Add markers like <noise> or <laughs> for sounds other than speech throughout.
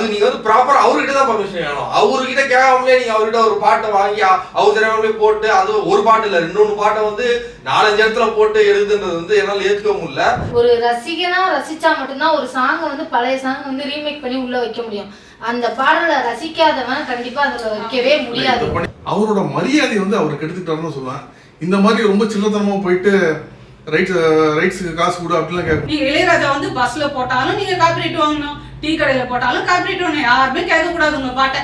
அது நீங்க வந்து ப்ராப்பரா அவர்கிட்ட தான் பர்மிஷன் வேணும். அவர்கிட்ட கேட்காமலே நீங்க அவர்கிட்ட ஒரு பாட்டை வாங்கி அவர் தெரியாமலே போட்டு அது ஒரு பாட்டு இல்ல ரெண்டு மூணு பாட்டை வந்து நாலஞ்சு இடத்துல போட்டு எழுதுன்றது வந்து என்னால ஏத்துக்க முடியல. ஒரு ரசிகனா ரசிச்சா மட்டும்தான் ஒரு சாங்கை வந்து பழைய சாங் வந்து ரீமேக் பண்ணி உள்ள வைக்க முடியும். அந்த பாடலை ரசிக்காதவன் கண்டிப்பா அதுல வைக்கவே முடியாது. அவரோட மரியாதை வந்து அவர் கெடுத்துட்டாருன்னு சொல்லுவேன். இந்த மாதிரி ரொம்ப சில்லத்தனமா போயிட்டு ரைட்ஸ் ரைட்ஸுக்கு காசு கொடு அப்படிலாம் கேட்க நீங்க இளையராஜா வந்து பஸ்ல போட்டாலும் நீங்க காப்பிரைட் வாங்கணும். டீ கடையில் போட்டாலும் காப்பிரைட் ஒன்று யாருமே கேட்கக்கூடாது உங்கள் பாட்டை.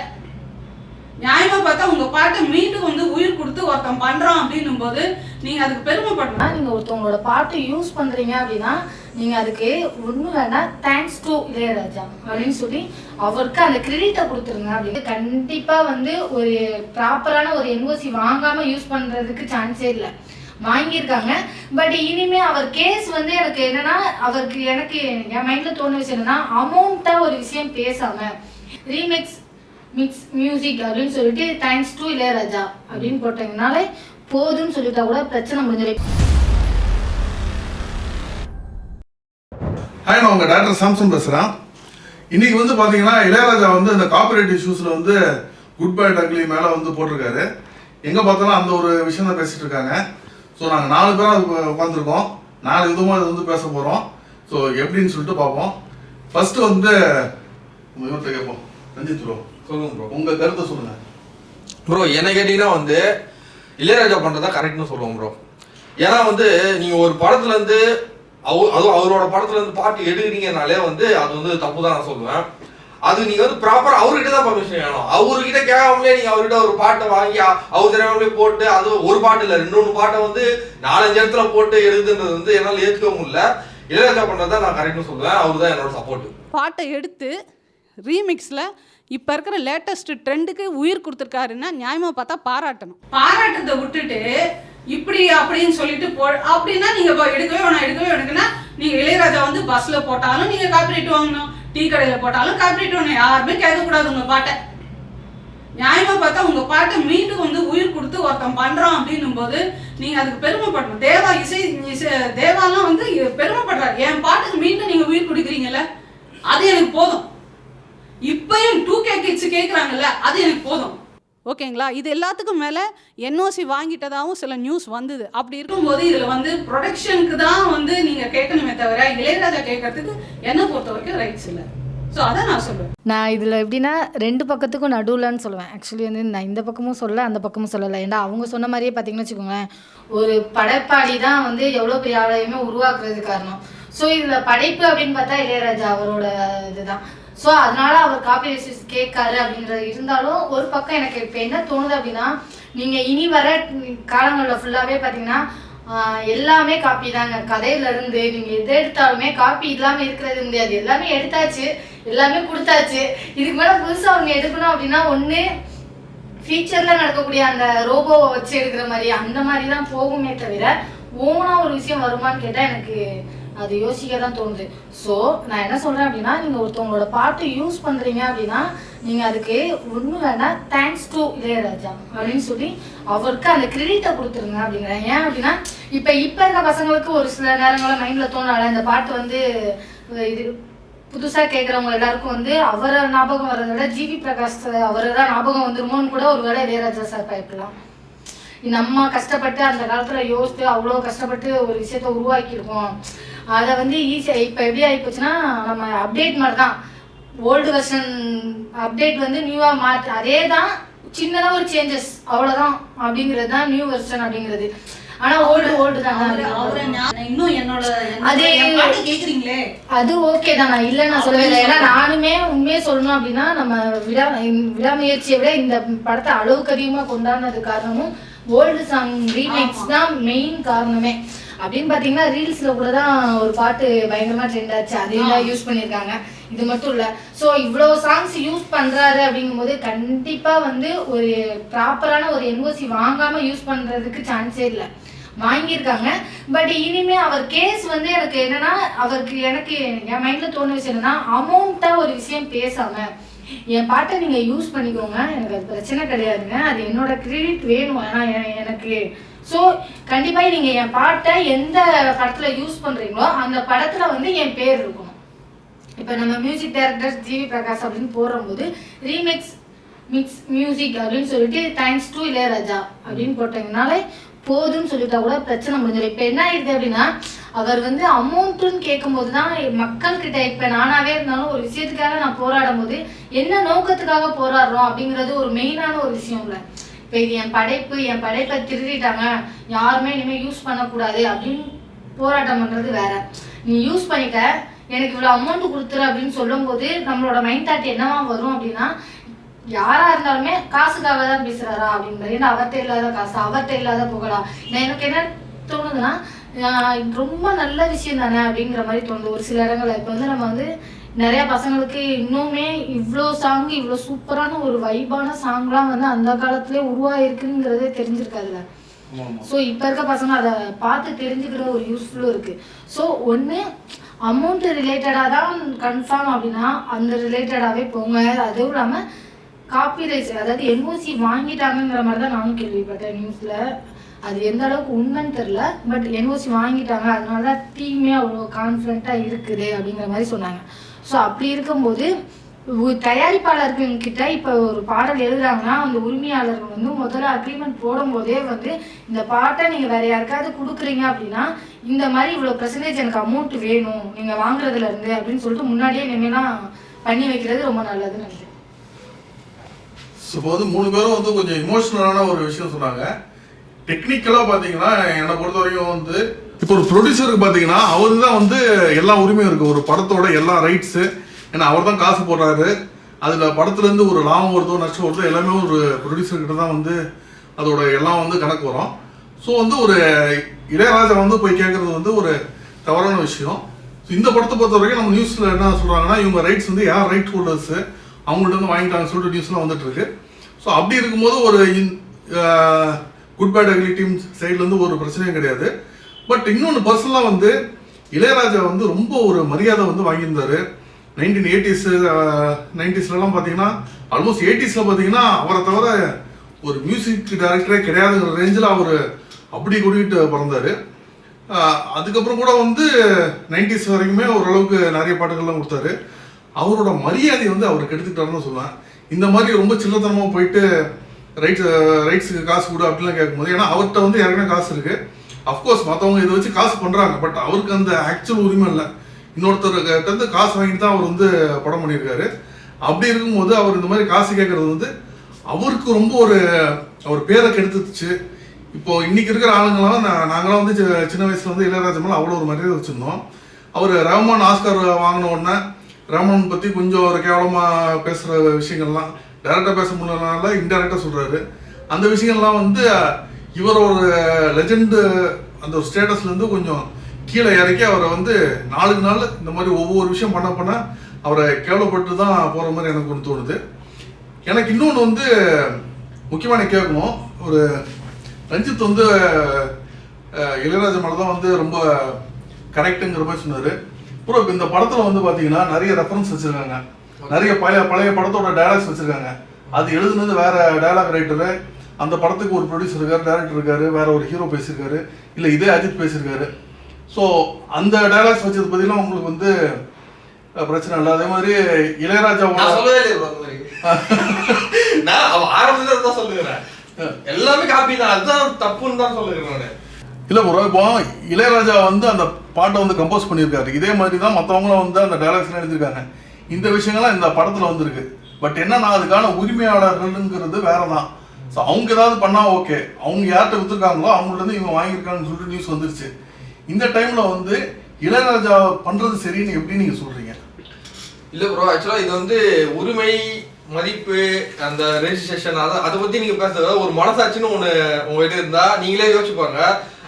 நியாயமாக பார்த்தா உங்கள் பாட்டை மீண்டும் வந்து உயிர் கொடுத்து ஒருத்தன் பண்ணுறோம் அப்படின்னும் போது நீங்கள் அதுக்கு பெருமைப்படணும். நீங்கள் ஒருத்தவங்களோட பாட்டு யூஸ் பண்ணுறீங்க அப்படின்னா நீங்கள் அதுக்கு ஒன்றும் வேணா தேங்க்ஸ் டு இளையராஜா அப்படின்னு சொல்லி அவருக்கு அந்த கிரெடிட்டை கொடுத்துருங்க அப்படின்னு. கண்டிப்பாக வந்து ஒரு ப்ராப்பரான ஒரு என்ஓசி வாங்காமல் யூஸ் பண்ணுறதுக்கு சான்ஸே இல்லை. வாங்கியிருக்காங்க. பட் இனிமே அவர் கேஸ் வந்து எனக்கு என்னன்னா அவருக்கு எனக்கு என் மைண்ட்ல தோணு விஷயம் என்னன்னா அமௌண்ட்டா ஒரு விஷயம் பேசாம ரீமிக்ஸ் மிக்ஸ் மியூசிக் அப்படின்னு சொல்லிட்டு தேங்க்ஸ் டு இளையராஜா அப்படின்னு போட்டதுனால போதும்னு சொல்லிட்டா கூட பிரச்சனை முடிஞ்சிருக்கு ஹாய் நான் உங்கள் டாக்டர் சாம்சன் பேசுகிறேன் இன்னைக்கு வந்து பார்த்தீங்கன்னா இளையராஜா வந்து இந்த காப்பிரைட் இஷ்யூஸில் வந்து குட் பை டக்லி மேலே வந்து போட்டிருக்காரு. எங்கே பார்த்தாலும் அந்த ஒரு விஷயம் தான் பேசிகிட்டு இருக்காங்க. ஸோ நாங்கள் நாலு பேரும் அது உட்காந்துருக்கோம் நாலு விதமாக இது வந்து பேச போகிறோம் ஸோ எப்படின்னு சொல்லிட்டு பார்ப்போம் ஃபர்ஸ்ட் வந்து இவர்கிட்ட கேட்போம் ரஞ்சித் ப்ரோ சொல்லுங்க ப்ரோ உங்கள் கருத்தை சொல்லுங்கள் ப்ரோ என்ன கேட்டீங்கன்னா வந்து இளையராஜா பண்றதா கரெக்ட்னு சொல்லுவோம் ப்ரோ ஏன்னா வந்து நீங்க ஒரு படத்துல இருந்து அவ- அதுவும் அவரோட படத்துல இருந்து பாட்டு எடுக்கிறீங்கனாலே வந்து அது வந்து தப்பு தான் நான் சொல்லுவேன். அது நீங்க வந்து ப்ராப்பரா அவர்கிட்ட தான் பர்மிஷன் வேணும். அவர்கிட்ட கேட்காமலே நீங்க அவர்கிட்ட ஒரு பாட்டை வாங்கி அவர் தெரியாமலே போட்டு அது ஒரு பாட்டு இல்ல ரெண்டு மூணு பாட்டை வந்து நாலஞ்சு இடத்துல போட்டு எழுதுன்றது வந்து என்னால ஏத்துக்க முடியல. இளையராஜா பண்றதா நான் கரெக்ட்னு சொல்லுவேன். அவர் தான் என்னோட சப்போர்ட் பாட்டை எடுத்து ரீமிக்ஸில் இப்போ இருக்கிற லேட்டஸ்ட் ட்ரெண்டுக்கு உயிர் கொடுத்துருக்காருன்னா நியாயமாக பார்த்தா பாராட்டணும். பாராட்டுறதை விட்டுட்டு இப்படி அப்படின்னு சொல்லிட்டு போ அப்படின்னா நீங்கள் எடுக்கவே வேணாம் எடுக்கவே வேணுங்கன்னா நீங்கள் இளையராஜா வந்து பஸ்ஸில் போட்டாலும் நீங்கள் காப்பிரைட் வாங்கணும். டீ கடையில் போட்டாலும் காப்பிரைட் வாங்கணும். யாருமே கேட்கக்கூடாது உங்கள் பாட்டை. நியாயமா பார்த்தா உங்க பாட்டை மீண்டும் வந்து உயிர் கொடுத்து ஒருத்தன் பண்றான் அப்படின்னும் போது நீங்க அதுக்கு பெருமைப்படணும். தேவா இசை இசை தேவாலாம் வந்து பெருமைப்படுறாரு. என் பாட்டுக்கு மீண்டும் நீங்க உயிர் கொடுக்குறீங்கல்ல அது எனக்கு போதும். இப்பயும் டூ கே கிட்ஸ் கேட்குறாங்கல்ல அது எனக்கு போதும். ஓகேங்களா? இது எல்லாத்துக்கும் மேலே என்ஓசி வாங்கிட்டதாகவும் சில நியூஸ் வந்தது. அப்படி இருக்கும்போது இதில் வந்து ப்ரொடக்ஷனுக்கு தான் வந்து நீங்கள் கேட்கணுமே தவிர இளையராஜா கேட்கறதுக்கு என்னை பொறுத்த வரைக்கும் ரைட்ஸ் இல்லை. ஸோ நான் சொல்லுவேன் நான் இதில் எப்படின்னா ரெண்டு பக்கத்துக்கும் நடுவில்னு சொல்லுவேன். ஆக்சுவலி வந்து நான் இந்த பக்கமும் சொல்ல அந்த பக்கமும் சொல்லலை. ஏன்னா அவங்க சொன்ன மாதிரியே பார்த்தீங்கன்னு வச்சுக்கோங்களேன் ஒரு படைப்பாளி தான் வந்து எவ்வளோ பெரிய ஆலயமே உருவாக்குறது காரணம். ஸோ இதில் படைப்பு அப்படின்னு பார்த்தா இளையராஜா அவரோட இதுதான். ஸோ அதனால அவர் காப்பி ரெசிஸ் கேட்காரு அப்படின்றது இருந்தாலும் ஒரு பக்கம் எனக்கு இப்போ என்ன தோணுது அப்படின்னா நீங்கள் இனி வர காலங்களில் ஃபுல்லாகவே பார்த்தீங்கன்னா எல்லாமே காப்பி தாங்க. கதையில நீங்கள் எதை எது எடுத்தாலுமே காப்பி இல்லாமல் இருக்கிறது முடியாது. எல்லாமே எடுத்தாச்சு எல்லாமே கொடுத்தாச்சு. இதுக்கு மேலே புதுசாக அவங்க எடுக்கணும் அப்படின்னா ஒன்று ஃபியூச்சரில் நடக்கக்கூடிய அந்த ரோபோவை வச்சு எடுக்கிற மாதிரி அந்த மாதிரி தான் போகுமே தவிர ஓனாக ஒரு விஷயம் வருமான்னு கேட்டால் எனக்கு அது யோசிக்க தான் தோணுது. ஸோ நான் என்ன சொல்றேன் அப்படின்னா நீங்க ஒருத்தவங்களோட பாட்டு யூஸ் பண்றீங்க அப்படின்னா நீங்க அதுக்கு ஒண்ணு வேணா தேங்க்ஸ் டு இளையராஜா அப்படின்னு சொல்லி அவருக்கு அந்த கிரெடிட்டை கொடுத்துருங்க அப்படிங்கிறேன். ஏன் அப்படின்னா இப்ப இப்ப இருக்க பசங்களுக்கு ஒரு சில நேரங்களில் மைண்ட்ல தோணால இந்த பாட்டு வந்து இது புதுசா கேட்குறவங்க எல்லாருக்கும் வந்து அவரை ஞாபகம் வர்றதை விட ஜிவி பிரகாஷ் அவரை தான் ஞாபகம் வந்துருமோன்னு கூட ஒரு வேளை இளையராஜா சார் பயப்படலாம். நம்ம கஷ்டப்பட்டு அந்த காலத்துல யோசித்து அவ்வளோ கஷ்டப்பட்டு ஒரு விஷயத்த உருவாக்கியிருக்கோம். அதை வந்து ஈஸியாக இப்போ எப்படி ஆகிப்போச்சுன்னா நம்ம அப்டேட் மாதிரி தான் ஓல்டு வெர்ஷன் அப்டேட் வந்து நியூவாக மாற்று அதே தான் சின்னதாக ஒரு சேஞ்சஸ் அவ்வளோதான் அப்படிங்கிறது தான் நியூ வெர்ஷன் அப்படிங்கிறது. ஆனால் ஓல்டு ஓல்டு தான் இன்னும் என்னோட அது- கேக்குறீங்களே? அது ஓகே தான் நான் இல்லை நான் சொல்லவே இல்லை. ஏன்னா நானுமே உண்மையே சொல்லணும் அப்படின்னா நம்ம விடா விடாமுயற்சியை விட இந்த படத்தை அளவுக்கு அதிகமாக கொண்டாடினது காரணமும் ஓல்டு சாங் ரீமேக்ஸ் தான் மெயின் காரணமே. அப்படின்னு பார்த்தீங்கன்னா ரீல்ஸில் கூட தான் ஒரு பாட்டு பயங்கரமாக ட்ரெண்ட் ஆச்சு. அதையும் தான் யூஸ் பண்ணியிருக்காங்க. இது மட்டும் இல்லை. ஸோ இவ்வளோ சாங்ஸ் யூஸ் பண்ணுறாரு அப்படிங்கும்போது கண்டிப்பாக வந்து ஒரு ப்ராப்பரான ஒரு என்ஓசி வாங்காமல் யூஸ் பண்ணுறதுக்கு சான்ஸே இல்லை. வாங்கியிருக்காங்க. பட் இனிமே அவர் கேஸ் வந்து எனக்கு என்னன்னா அவருக்கு எனக்கு என் மைண்ட்ல தோணு விஷயம் என்னன்னா அமௌண்ட்டா ஒரு விஷயம் பேசாம என் பாட்டை நீங்க யூஸ் பண்ணிக்கோங்க. எனக்கு அது பிரச்சனை கிடையாதுங்க. அது என்னோட கிரெடிட் வேணும். ஏன்னா எனக்கு ஸோ கண்டிப்பாக நீங்கள் என் பாட்டை எந்த படத்தில் யூஸ் பண்ணுறீங்களோ அந்த படத்தில் வந்து என் பேர் இருக்கணும் இப்போ நம்ம மியூசிக் டைரக்டர் ஜிவி பிரகாஷ் அப்படின்னு போடும்போது ரீமிக்ஸ் மிக்ஸ் மியூசிக் அப்படின்னு சொல்லிட்டு தேங்க்ஸ் டு இளையராஜா அப்படின்னு போட்டீங்கனாலே போதும்னு சொல்லிட்டா கூட பிரச்சனை முடிஞ்சிடும். இப்போ என்ன ஆயிடுது அப்படின்னா அவர் வந்து அமௌண்ட்டுன்னு கேட்கும்போது தான் மக்கள்கிட்ட இப்போ நானாவே இருந்தாலும் ஒரு விஷயத்துக்காக நான் போராடும் போது என்ன நோக்கத்துக்காக போராடுறோம் அப்படிங்கிறது ஒரு மெயினான ஒரு விஷயம் இல்லை. இப்போ இது என் படைப்பு என் படைப்பை திருடிட்டாங்க. யாருமே இனிமேல் யூஸ் பண்ணக்கூடாது. அப்படின்னு போராட்டம் பண்ணுறது வேற. நீ யூஸ் பண்ணிட்ட. எனக்கு இவ்வளோ அமௌண்ட் கொடுத்துரு அப்படின்னு சொல்லும்போது நம்மளோட மைண்ட் தாட் என்னவா வரும் அப்படின்னா யாரா இருந்தாலுமே காசுக்காக தான் பேசுறாரா அப்படின்னு ஏன்னா அவர்கிட்ட இல்லாத காசு அவர்கிட்ட இல்லாத புகழா. நான் எனக்கு என்ன தோணுதுன்னா ரொம்ப நல்ல விஷயம் தானே அப்படிங்கிற மாதிரி தோணுது. ஒரு சில இடங்கள்ல. இப்போ வந்து நம்ம வந்து நிறைய பசங்களுக்கு இன்னுமே இவ்வளோ சாங் இவ்வளோ சூப்பரான ஒரு வைபான சாங்லாம் வந்து அந்த காலத்திலே உருவாயிருக்குங்கிறதே தெரிஞ்சிருக்காதுல்ல? ஸோ இப்போ இருக்க பசங்க அதை பார்த்து தெரிஞ்சுக்கிற ஒரு யூஸ்ஃபுல்லும் இருக்கு. ஸோ ஒன்று அமௌண்ட் ரிலேட்டடாக தான் கன்ஃபார்ம் அப்படின்னா அந்த ரிலேட்டடாகவே போங்க. அதுவும் இல்லாமல் காப்பிரைட்ஸ் அதாவது என்ஓசி வாங்கிட்டாங்கங்கிற மாதிரி தான் நானும் கேள்விப்பட்டேன் நியூஸில் அது எந்த அளவுக்கு உண்மைன்னு தெரில பட் என்ஓசி வாங்கிட்டாங்க. அதனால தான் டீமே அவ்வளோ கான்ஃபிடண்ட்டாக இருக்குது அப்படிங்கிற மாதிரி சொன்னாங்க. ஸோ அப்படி இருக்கும்போது உ- இப்போ ஒரு பாடல் எழுதுறாங்கன்னா அந்த உரிமையாளர்கள் வந்து முதல்ல அக்ரிமெண்ட் போடும்போதே வந்து இந்த பாட்டை நீங்கள் வேற யாருக்காவது கொடுக்குறீங்க அப்படின்னா இந்த மாதிரி இவ்வளோ பர்சன்டேஜ் எனக்கு அமௌண்ட் வேணும் நீங்கள் வாங்குறதுல இருந்து அப்படின்னு சொல்லிட்டு முன்னாடியே இனிமேலாம் பண்ணி வைக்கிறது ரொம்ப நல்லதுன்னு நினைக்கிறேன். ஸோ இப்போ வந்து மூணு பேரும் வந்து கொஞ்சம் இமோஷனலான ஒரு விஷயம் சொன்னாங்க. டெக்னிக்கலாக பார்த்தீங்கன்னா என்னை பொறுத்த வரைக்கும் வந்து இப்போ ஒரு ப்ரொடியூசருக்கு பார்த்தீங்கன்னா அவரு தான் வந்து எல்லா உரிமையும் இருக்குது ஒரு படத்தோட எல்லா ரைட்ஸு ஏன்னா அவர் தான் காசு போடுறாரு. அதில் படத்துலேருந்து ஒரு லாபம் வருதோ நஷ்டம் வருதோ எல்லாமே ஒரு ப்ரொடியூசர்கிட்ட தான் வந்து அதோட எல்லாம் வந்து கணக்கு வரும். ஸோ வந்து ஒரு இளையராஜா வந்து போய் கேட்குறது வந்து ஒரு தவறான விஷயம். ஸோ இந்த படத்தை பொறுத்த வரைக்கும் நம்ம நியூஸில் என்ன சொல்கிறாங்கன்னா இவங்க ரைட்ஸ் வந்து யார் ரைட் ஹோல்டர்ஸு அவங்கள்ட்ட வந்து வாங்கிட்டாங்கன்னு சொல்லிட்டு நியூஸ்லாம் வந்துட்டுருக்கு ஸோ அப்படி இருக்கும்போது ஒரு குட் பேட் அக்லி டீம் சைட்லேருந்து ஒரு பிரச்சனையும் கிடையாது. பட் இன்னொன்று பர்சனலாக வந்து இளையராஜா வந்து ரொம்ப ஒரு மரியாதை வந்து வாங்கியிருந்தாரு. நைன்டீன் எயிட்டிஸ் நைன்டிஸ்லலாம் பார்த்தீங்கன்னா ஆல்மோஸ்ட் எயிட்டிஸில் பார்த்தீங்கன்னா அவரை தவிர ஒரு மியூசிக் டைரக்டரே கிடையாதுங்கிற ரேஞ்சில் அவர் அப்படி கூட்டிகிட்டு பிறந்தாரு. அதுக்கப்புறம் கூட வந்து நைன்டிஸ் வரைக்குமே ஓரளவுக்கு நிறைய பாட்டுகள்லாம் கொடுத்தாரு. அவரோட மரியாதை வந்து அவர் கெடுத்துக்கிட்டாருன்னு சொல்லுவேன் இந்த மாதிரி ரொம்ப சில்லத்தனமாக போயிட்டு ரைட்ஸ் ரைட்ஸுக்கு காசு கொடு அப்படிலாம் கேட்கும்போது ஏன்னா அவர்கிட்ட வந்து ஏற்கனவே காசு இருக்குது அஃப்கோர்ஸ் மற்றவங்க இதை வச்சு காசு பண்ணுறாங்க பட் அவருக்கு அந்த ஆக்சுவல் உரிமை இல்லை. இன்னொருத்தர்கிட்ட இருந்து காசு வாங்கிட்டு தான் அவர் வந்து படம் பண்ணியிருக்காரு. அப்படி இருக்கும்போது அவர் இந்த மாதிரி காசு கேட்குறது வந்து அவருக்கு ரொம்ப ஒரு அவர் பேரை கெடுத்துச்சு இப்போ இன்னைக்கு இருக்கிற ஆளுங்களாம் நாங்களாம் வந்து சின்ன வயசுல வந்து இளையராஜா மேல அவ்வளோ ஒரு மரியாதை வச்சுருந்தோம். அவர் ரஹ்மான் ஆஸ்கார் வாங்கின உடனே ரஹ்மான் பற்றி கொஞ்சம் ஒரு கேவலமாக பேசுகிற விஷயங்கள்லாம் டேரெக்டாக பேச முடியலனால இன்டெரக்டாக சொல்கிறாரு அந்த விஷயங்கள்லாம் வந்து இவர் ஒரு லெஜெண்டு அந்த ஒரு கொஞ்சம் கீழே இறக்கி அவரை வந்து நாளுக்கு நாள் இந்த மாதிரி ஒவ்வொரு விஷயம் பண்ண பண்ண அவரை கேவலப்பட்டு தான் போகிற மாதிரி எனக்கு ஒன்று தோணுது. எனக்கு இன்னொன்று வந்து முக்கியமான கேட்கணும். ஒரு ரஞ்சித் வந்து இளையராஜ இளையராஜா மேலே தான் வந்து ரொம்ப கரெக்டுங்கிற மாதிரி சொன்னார். ப்ரோ இப்போ இந்த படத்தில் வந்து பார்த்தீங்கன்னா நிறைய ரெஃபரன்ஸ் வச்சுருக்காங்க. நிறைய பழைய பழைய படத்தோட டயலாக்ஸ் வச்சுருக்காங்க. அது எழுதுனது வேற டைலாக் ரைட்டரு அந்த படத்துக்கு ஒரு ப்ரொடியூசர் இருக்காரு டேரக்டர் இருக்காரு வேற ஒரு ஹீரோ பேசியிருக்காரு. இல்லை இதே அஜித் பேசியிருக்காரு. ஸோ அந்த டயலாக்ஸ் வச்சது பார்த்தீங்கன்னா உங்களுக்கு வந்து பிரச்சனை இல்லை. அதே மாதிரி இளையராஜாவோட நான் நான் ஆரம்பத்துல தான் சொல்லுகிறேன். எல்லாமே காப்பி தான். அதுதான் தப்புன்னு தான் சொல்லுகிறேன் நானு. இல்ல ப்ரோ இப்போ இளையராஜா வந்து அந்த பாட்டை வந்து கம்போஸ் பண்ணியிருக்காரு. இதே மாதிரி தான் மற்றவங்களும் வந்து அந்த டைலாக்ஸ்லாம் எழுதியிருக்காங்க. இந்த விஷயங்கள்லாம் இந்த படத்துல வந்திருக்கு. பட் என்னன்னா அதுக்கான உரிமையாளர்கள்ங்கிறது வேற தான் ஸோ அவங்க ஏதாவது பண்ணால் ஓகே அவங்க யார்கிட்ட விற்றுருக்காங்களோ அவங்கள்ட்ட இவங்க வாங்கியிருக்காங்கன்னு சொல்லிட்டு நியூஸ் வந்துருச்சு. இந்த டைமில் வந்து இளையராஜா பண்ணுறது சரின்னு எப்படி நீங்கள் சொல்கிறீங்க இல்லை ப்ரோ ஆக்சுவலாக இது வந்து உரிமை மதிப்பு அந்த ரெஜிஸ்ட்ரேஷன் அதை அதை பற்றி நீங்கள் பேசுறது ஒரு மனசாட்சின்னு ஒன்று உங்ககிட்ட இருந்தால் நீங்களே யோசிச்சுப்பாங்க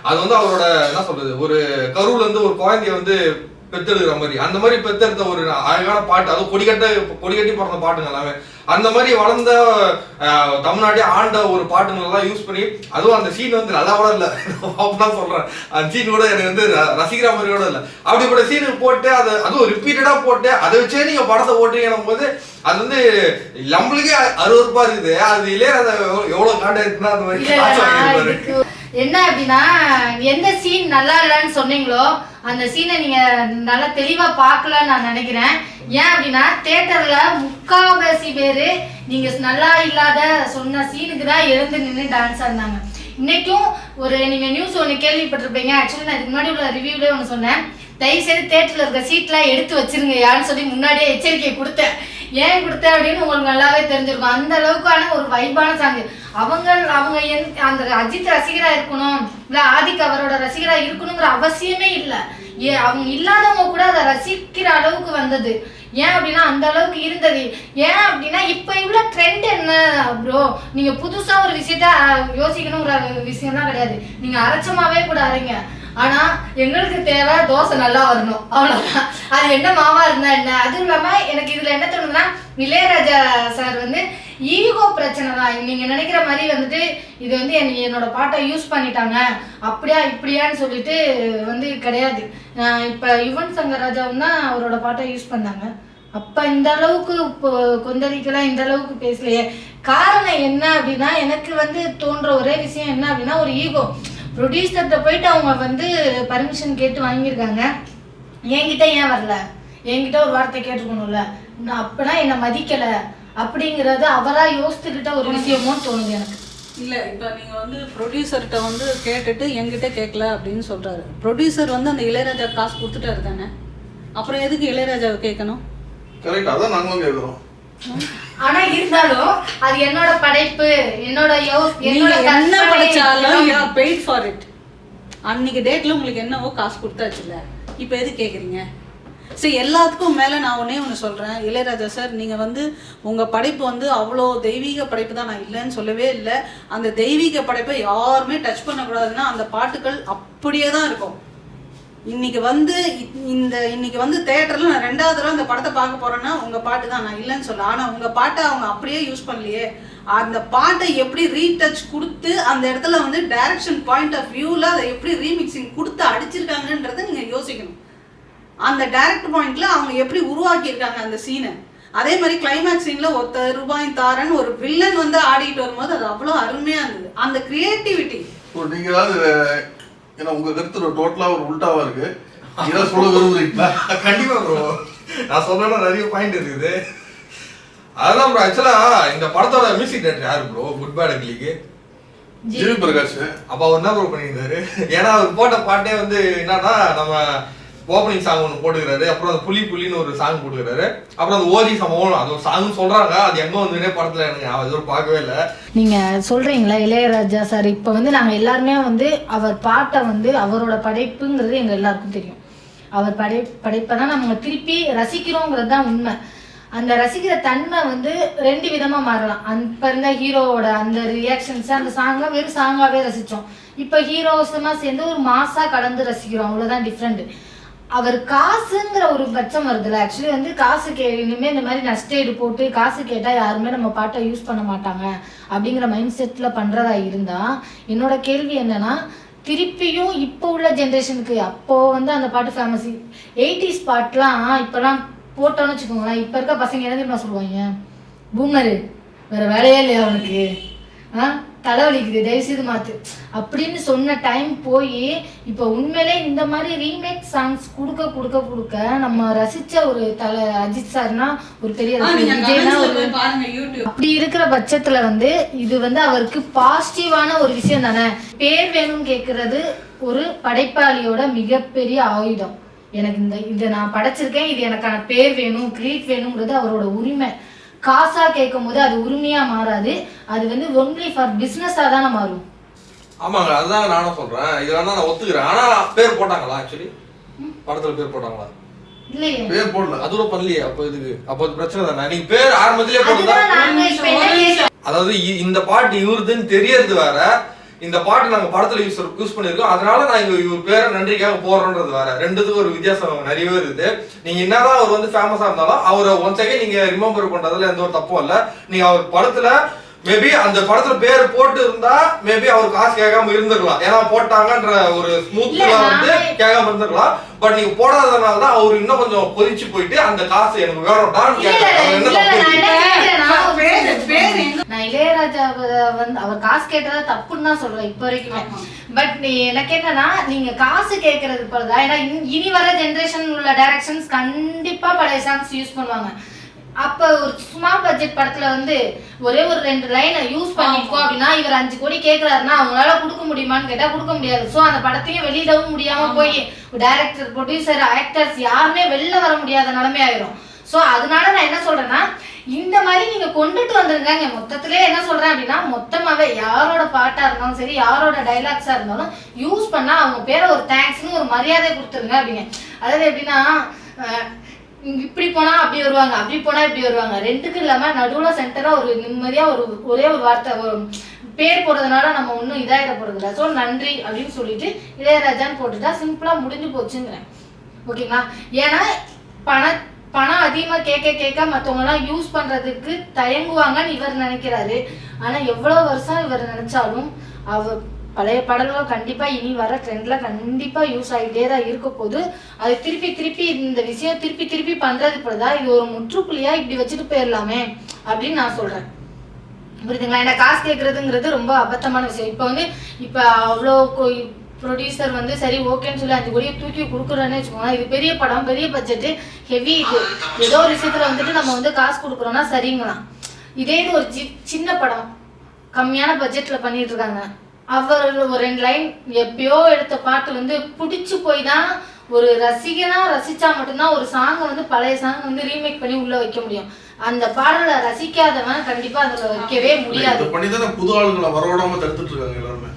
அது வந்து அவரோட என்ன சொல்கிறது ஒரு கருவிலேருந்து ஒரு குழந்தைய வந்து பெத்தெடுக்கிற மாதிரி. அந்த மாதிரி பெத்தெடுத்த ஒரு அழகான பாட்டு அதுவும் கொடிக்கட்ட கொடிக்கட்டி பிறந்த பாட்டுங்க எல்லாமே. அந்த மாதிரி வளர்ந்த தமிழ்நாட்டே ஆண்ட ஒரு பாட்டுங்க எல்லாம் யூஸ் பண்ணி அதுவும் அந்த சீன் வந்து நல்லா கூட இல்லை அப்படின்னா சொல்றேன். அந்த சீன் கூட எனக்கு வந்து ரசிக்கிற மாதிரி கூட இல்லை. அப்படிப்பட்ட சீனுக்கு போட்டு அதை அதுவும் ரிப்பீட்டடா போட்டு அதை வச்சே நீங்க படத்தை ஓட்டுறீங்கன்னும் போது அது வந்து நம்மளுக்கே அ- அருவருப்பா இருக்குது. அது இளையராஜா எவ்வளவு- எவ்வளவு காண்டாக்ட்னா அந்த மாதிரி என்ன அப்படின்னா எந்த சீன் நல்லா இல்லைன்னு சொன்னீங்களோ அந்த சீனை நீங்க நல்லா தெளிவா பார்க்கலன்னு நான் நினைக்கிறேன். ஏன் அப்படின்னா தேட்டரில் முக்காவாசி பேரு நீங்க நல்லா இல்லாத சொன்ன சீனுக்கு தான் எழுந்து நின்று டான்ஸ் ஆடினாங்க. இன்னைக்கும் ஒரு நீங்க நியூஸ் ஒன்று கேள்விப்பட்டிருப்பீங்க. ஆக்சுவலி நான் இதுக்கு முன்னாடி உள்ள ரிவ்யூலே ஒன்று சொன்னேன். தயவு செய்து தேட்டரில் இருக்க சீட்லாம் எடுத்து வச்சிருங்க யாருன்னு சொல்லி முன்னாடியே எச்சரிக்கை கொடுத்தேன். ஏன் கொடுத்தேன் அப்படின்னு உங்களுக்கு நல்லாவே தெரிஞ்சிருக்கும். அந்த அளவுக்கான ஒரு வைபான சாங்கு அவங்க அவங்க என் அந்த அஜித் ரசிகரா இருக்கணும். இல்ல ஆதிக் அவரோட ரசிகரா இருக்கணுங்கிற அவசியமே இல்லை. ஏ அவங்க இல்லாதவங்க கூட அதை ரசிக்கிற அளவுக்கு வந்தது. ஏன் அப்படின்னா அந்த அளவுக்கு இருந்தது. ஏன் அப்படின்னா இப்போ இவ்வளோ ட்ரெண்ட் என்ன ப்ரோ நீங்க புதுசா ஒரு விஷயத்த அஹ், யோசிக்கணுங்கிற விஷயம்லாம் கிடையாது. நீங்க அரைச்சமாவே கூட அரைங்க ஆனா எங்களுக்கு தேவை தோசை நல்லா வரணும். அவ்வளவுதான். அது என்ன மாவா இருந்தா என்ன? அதுவும் இல்லாம எனக்கு இதுல என்ன தோணுதுன்னா இளையராஜா சார் வந்து ஈகோ பிரச்சனை தான். நீங்க நினைக்கிற மாதிரி வந்துட்டு இது வந்து என்னோட பாட்டை யூஸ் பண்ணிட்டாங்க. அப்படியா இப்படியான்னு சொல்லிட்டு வந்து கிடையாது. இப்ப யுவன் சங்கர் ராஜாவும் தான் அவரோட பாட்டை யூஸ் பண்ணாங்க. அப்ப இந்த அளவுக்கு இப்போ கொந்தளிக்கலாம் இந்த அளவுக்கு பேசலையே. காரணம் என்ன அப்படின்னா எனக்கு வந்து தோன்ற ஒரே விஷயம் என்ன அப்படின்னா ஒரு ஈகோ. ப்ரொடியூசர்கிட்ட போயிட்டு அவங்க வந்து பர்மிஷன் கேட்டு வாங்கியிருக்காங்க. என்கிட்ட ஏன் வரல? என்கிட்ட ஒரு வார்த்தை கேட்டுக்கணும்ல நான் அப்பனா என்னை மதிக்கல. அப்படிங்கிறது அவரா யோசித்துக்கிட்ட ஒரு விஷயமோன்னு தோணுது எனக்கு. இல்ல இப்ப நீங்க வந்து ப்ரொடியூசர்கிட்ட வந்து கேட்டுட்டு என்கிட்ட கேட்கல அப்படின்னு சொல்றாரு. ப்ரொடியூசர் வந்து அந்த இளையராஜா காசு கொடுத்துட்டாரு தானே? அப்புறம் எதுக்கு இளையராஜாவை கேட்கணும் கரெக்ட் அதான் நாங்களும் கேட்குறோம் ஆனா இருந்தாலும் அது என்னோட படைப்பு என்னோட யோ நீங்க என்னோட என்ன படிச்சாலும் பெய்ட் ஃபார் இட் அன்னைக்கு டேட்ல உங்களுக்கு என்னவோ காசு கொடுத்தாச்சுல்ல இப்போ எது கேக்குறீங்க? சரி எல்லாத்துக்கும் மேலே நான் ஒன்றே ஒன்று சொல்கிறேன் இளையராஜா சார் நீங்கள் வந்து உங்கள் படைப்பு வந்து அவ்வளோ தெய்வீக படைப்பு தான் நான் இல்லைன்னு சொல்லவே இல்லை. அந்த தெய்வீக படைப்பை யாருமே டச் பண்ணக்கூடாதுன்னா அந்த பாட்டுகள் அப்படியே தான் இருக்கும். இன்னைக்கு வந்து இந்த இன்னைக்கு வந்து தேட்டரில் நான் ரெண்டாவது தடவை அந்த படத்தை பார்க்க போறேன்னா உங்கள் பாட்டு தான். நான் இல்லைன்னு சொல்ல ஆனால் உங்கள் பாட்டை அவங்க அப்படியே யூஸ் பண்ணலையே. அந்த பாட்டை எப்படி ரீடச் கொடுத்து அந்த இடத்துல வந்து டைரக்ஷன் பாயிண்ட் ஆஃப் வியூவில் அதை எப்படி ரீமிக்சிங் கொடுத்து அடிச்சிருக்காங்கன்றதை நீங்கள் யோசிக்கணும். அந்த டைரக்ட் பாயிண்ட்ல அவங்க எப்படி உருவாக்கியிருக்காங்க அந்த சீனை அதே மாதிரி கிளைமேக்ஸ் சீன்ல ஒத்த ரூபாய் தாரன் ஒரு வில்லன் வந்து ஆடிட்டு வரும்போது அது அவ்வளோ அருமையா இருந்தது. அந்த கிரியேட்டிவிட்டி ஏன்னா உங்கள் கருத்து டோட்டலாக ஒரு உல்டாவாக இருக்கு. ஏதாவது சொல்ல விரும்புறீங்களா? <laughs> கண்டிப்பா ப்ரோ நான் சொல்லணும் நிறைய பாயிண்ட் இருக்குது. அதெல்லாம் ப்ரோ ஆக்சுவலா இந்த படத்தோட மியூசிக் டைரக்டர் யாரு ப்ரோ குட் பேட் அக்லிக்கு ஜிவி பிரகாஷ். அப்ப அவர் என்ன ப்ரோ பண்ணியிருந்தாரு? ஏன்னா அவர் போட்ட பாட்டே வந்து என்னன்னா நம்ம ஓப்பனிங் சாங் ஒன்று போட்டுக்கிறாரு. அப்புறம் அந்த புலி புலின்னு ஒரு சாங் போட்டுக்கிறாரு. அப்புறம் அந்த ஓதி சம்பவம் அது ஒரு சாங் சொல்றாங்க. அது எங்க வந்துனே படத்துல எனக்கு அது ஒரு பார்க்கவே இல்லை. நீங்க சொல்றீங்களா இளையராஜா சார் இப்போ வந்து நாங்க எல்லாருமே வந்து அவர் பாட்டை வந்து அவரோட படைப்புங்கிறது எங்க எல்லாருக்கும் தெரியும். அவர் படை படைப்பை தான் நம்ம திருப்பி ரசிக்கிறோங்கிறது தான் உண்மை. அந்த ரசிக்கிற தன்மை வந்து ரெண்டு விதமா மாறலாம். இப்போ இருந்த ஹீரோவோட அந்த ரியாக்ஷன்ஸ் அந்த சாங்லாம் வெறும் சாங்காவே ரசிச்சோம். இப்போ ஹீரோசமா சேர்ந்து ஒரு மாசா கலந்து ரசிக்கிறோம். அவ்வளோதான் டிஃப்ரெண்ட் அவர் காசுங்கிற ஒரு பட்சம் வருதுல்ல. ஆக்சுவலி வந்து காசு கே இனிமேல் இந்த மாதிரி நஷ்டேடு போட்டு காசு கேட்டால் யாருமே நம்ம பாட்டை யூஸ் பண்ண மாட்டாங்க அப்படிங்கிற மைண்ட் செட்டில் பண்ணுறதா இருந்தால் என்னோட கேள்வி என்னன்னா திருப்பியும் இப்போ உள்ள ஜென்ரேஷனுக்கு அப்போது வந்து அந்த பாட்டு ஃபேமஸ் எயிட்டிஸ் பாட்டுலாம் இப்போலாம் போட்டோன்னு வச்சுக்கோங்களேன் இப்போ இருக்க பசங்க என்ன தெரியுமா சொல்லுவாங்க? பூமரு. வேற வேலையே இல்லையா அவனுக்கு தலைவலிக்குது தயவுசெய்து மாத்து. அப்படின்னு சொன்ன டைம் போய் இப்போ உண்மையிலே இந்த மாதிரி ரீமேக் சாங்ஸ் கொடுக்க கொடுக்க கொடுக்க நம்ம ரசிச்ச ஒரு தலை அஜித் சார்னா ஒரு பெரிய அப்படி இருக்கிற பட்சத்துல வந்து இது வந்து அவருக்கு பாசிட்டிவான ஒரு விஷயம் தானே. பேர் வேணும்னு கேட்கறது ஒரு படைப்பாளியோட மிகப்பெரிய ஆயுதம். எனக்கு இந்த இதை நான் படைச்சிருக்கேன் இது எனக்கான பேர் வேணும் கிரீட் வேணுங்கிறது அவரோட உரிமை. காசா கேட்கும் போது அது உரிமையா மாறாது. அது வந்து ஒன்லி ஃபார் பிஸ்னஸா தானே மாறும். ஆமாங்க அதுதான் நானும் சொல்றேன். இது வேணா நான் ஒத்துக்கிறேன். ஆனா பேர் போட்டாங்களா ஆக்சுவலி படத்துல பேர் போட்டாங்களா? பேர் போடல. அது கூட பண்ணலையே. அப்போ இதுக்கு அப்போ அது பிரச்சனை தானே. நீங்க பேர் ஆரம்பத்திலே கேட்க- அதாவது இந்த பாட்டு இவருதுன்னு தெரியறது வேற. இந்த பாட்டு நாங்க படத்துல யூஸ் யூஸ் பண்ணிருக்கோம் அதனால நான் இங்க இவர் பேரை நன்றிக்காக போடுறோன்றது வேற. ரெண்டுத்துக்கும் ஒரு வித்தியாசம் நிறையவே இருக்குது. நீங்க என்னதான் அவர் வந்து ஃபேமஸா இருந்தாலும் அவரை ஒன்ஸ் செகண்ட் நீங்க ரிமெம்பர் பண்றதுல எந்த ஒரு தப்பும் இல்ல. நீங்க அவர் படத்துல மேபி அந்த படத்துல பேர் போட்டு இருந்தா மேபி அவர் காசு கேட்காம இருந்திருக்கலாம். ஏன்னா போட்டாங்கன்ற ஒரு ஸ்மூத்ல இல்ல, வந்து கேட்காம இருந்திருக்கலாம். பட் நீங்க போடாததுனால தான் அவர் இன்னும் கொஞ்சம் கொதிச்சு போயிட்டு அந்த காசு எனக்கு தப்பு? நான் இளையராஜா வந்து அவர் காசு கேட்டதா தப்புன்னு தான் சொல்றேன் இப்போ வரைக்குமே. பட் நீ எனக்கு என்னன்னா நீங்க காசு கேட்கறது போலதான். ஏன்னா இனி- இனி வர ஜென்ரேஷன் உள்ள டைரக்ஷன்ஸ் கண்டிப்பா பழைய சாங்ஸ் யூஸ் பண்ணுவாங்க. அப்ப ஒரு ஸ்மால் பட்ஜெட் படத்துல வந்து ஒரே ஒரு ரெண்டு லைனை யூஸ் பண்ணிருக்கோம் அப்படின்னா இவர் அஞ்சு கோடி கேக்குறாருன்னா அவங்களால கொடுக்க முடியுமான்னு கேட்டா கொடுக்க முடியாது. சோ அந்த படத்தையும் வெளியிடவும் முடியாம போய் டைரக்டர் ப்ரொடியூசர் ஆக்டர்ஸ் யாருமே வெளில வர முடியாத நிலைமை ஆயிரும். சோ அதனால நான் என்ன சொல்றேன்னா இந்த மாதிரி நீங்க கொண்டுட்டு வந்துருங்க இங்க மொத்தத்திலே என்ன சொல்றேன் அப்படின்னா மொத்தமாவே யாரோட பாட்டா இருந்தாலும் சரி யாரோட டைலாக்ஸா இருந்தாலும் யூஸ் பண்ணா அவங்க பேரை ஒரு தேங்க்ஸ்னு ஒரு மரியாதை கொடுத்துருங்க அப்படிங்க அதாவது எப்படின்னா அஹ், இங்க இப்படி போனா அப்படி வருவாங்க. அப்படி போனா இப்படி வருவாங்க. ரெண்டுக்கும் இல்லாம நடுவுல சென்டரா ஒரு நிம்மதியா ஒரு ஒரே ஒரு வார்த்தை பேர் போடுறதுனால நம்ம ஒன்றும் இதாயிட போறது இல்லை ஸோ நன்றி அப்படின்னு சொல்லிட்டு இளையராஜான்னு போட்டுட்டா சிம்பிளா முடிஞ்சு போச்சுங்கிறேன். ஓகேங்களா? ஏன்னா பண பணம் அதிகமாக கேட்க கேட்க மற்றவங்கலாம் யூஸ் பண்ணுறதுக்கு தயங்குவாங்கன்னு இவர் நினைக்கிறாரு. ஆனால் எவ்வளோ வருஷம் இவர் நினச்சாலும் அவர் பழைய பாடல்கள் கண்டிப்பாக இனி வர ட்ரெண்டில் கண்டிப்பாக யூஸ் ஆகிட்டே தான் இருக்க போது அது திருப்பி திருப்பி இந்த விஷயம் திருப்பி திருப்பி பண்ணுறது இப்படிதான் இது ஒரு முற்றுப்புள்ளியாக இப்படி வச்சுட்டு போயிடலாமே அப்படின்னு நான் சொல்கிறேன் புரியுதுங்களா? ஏன்னா காசு கேட்குறதுங்கிறது ரொம்ப அபத்தமான விஷயம். இப்போ வந்து இப்போ அவ்வளோ ப்ரொடியூசர் வந்து சரி ஓகேன்னு சொல்லி அஞ்சு கோடியை தூக்கி கொடுக்குறேன்னு வச்சுக்கோங்களேன் இது பெரிய படம் பெரிய பட்ஜெட்டு ஹெவி இது. ஏதோ ஒரு விஷயத்தில் வந்துட்டு நம்ம வந்து காசு கொடுக்குறோன்னா சரிங்களாம். இதே இது ஒரு சி சின்ன படம். கம்மியான பட்ஜெட்டில் பண்ணிட்டு இருக்காங்க. அவர் ஒரு ரெண்டு லைன் எப்பயோ எடுத்த பாட்டு வந்து பிடிச்சு போய் தான் ஒரு ரசிகனா ரசிச்சா மட்டும்தான் ஒரு சாங்கை வந்து பழைய சாங் வந்து ரீமேக் பண்ணி உள்ள வைக்க முடியும். அந்த பாடலை ரசிக்காதவன் கண்டிப்பா அதுல வைக்கவே முடியாது. இதை பண்ணி தானே புது ஆளுங்களை வரவிடாம தடுத்துட்டு இருக்காங்க எல்லாருமே.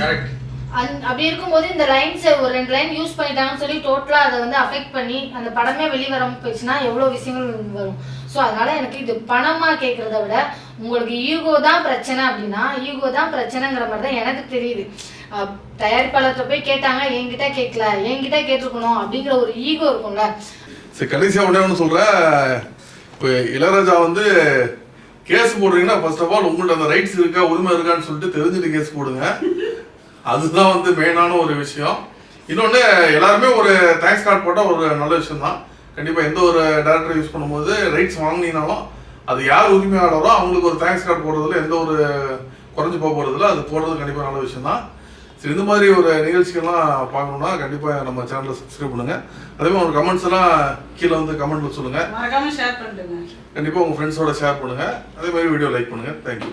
கரெக்ட் அந் அப்படி இருக்கும்போது இந்த லைன்ஸ் ஒரு ரெண்டு லைன் யூஸ் பண்ணிட்டாங்கன்னு சொல்லி டோட்டலாக அதை வந்து அஃபெக்ட் பண்ணி அந்த படமே வெளியே போயிடுச்சுன்னா எவ்வளோ விஷயங்கள் வரும். ஸோ அதனால எனக்கு இது பணமாக கேட்குறத விட உங்களுக்கு ஈகோ தான் பிரச்சனை அப்படின்னா ஈகோ தான் பிரச்சனைங்கிற மாதிரி தான் எனக்கு தெரியுது. தயாரிப்பாளர்கிட்ட போய் கேட்டாங்க என்கிட்ட கேட்கல என்கிட்ட கேட்டிருக்கணும் அப்படிங்கிற ஒரு ஈகோ இருக்கும்ல. சரி கடைசியா ஒண்ணே ஒன்று சொல்றேன் இப்போ இளராஜா வந்து கேஸ் போடுறீங்கன்னா ஃபர்ஸ்ட் ஆஃப் ஆல் உங்கள்ட்ட அந்த ரைட்ஸ் இருக்கா உரிமை இருக்கான்னு சொல்லிட்டு தெரிஞ்சுட்டு கேஸ் போடுங்க. அதுதான் வந்து மெயினான ஒரு விஷயம். இன்னொன்று எல்லாருமே ஒரு தேங்க்ஸ் கார்டு போட்டால் ஒரு நல்ல விஷயம் தான் கண்டிப்பாக எந்த ஒரு டேரக்டர் யூஸ் பண்ணும்போது ரைட்ஸ் வாங்கினீங்கனாலும் அது யார் உரிமையாளரோ அவங்களுக்கு ஒரு தேங்க்ஸ் கார்டு போடுறதுல எந்த ஒரு குறைஞ்சு போக போகிறதுல அது போடுறது கண்டிப்பாக நல்ல விஷயம் தான் சரி இந்த மாதிரி ஒரு நிகழ்ச்சிகள்லாம் பார்க்கணுன்னா கண்டிப்பாக நம்ம சேனலை சப்ஸ்கிரைப் பண்ணுங்க. அதே மாதிரி உங்க கமெண்ட்ஸ் எல்லாம் கீழே வந்து கமெண்ட்ல சொல்லுங்க. மறக்காம ஷேர் பண்ணிட்டுங்க கண்டிப்பாக உங்கள் ஃப்ரெண்ட்ஸோட ஷேர் பண்ணுங்க. அதே மாதிரி வீடியோ லைக் பண்ணுங்க. தேங்க்யூ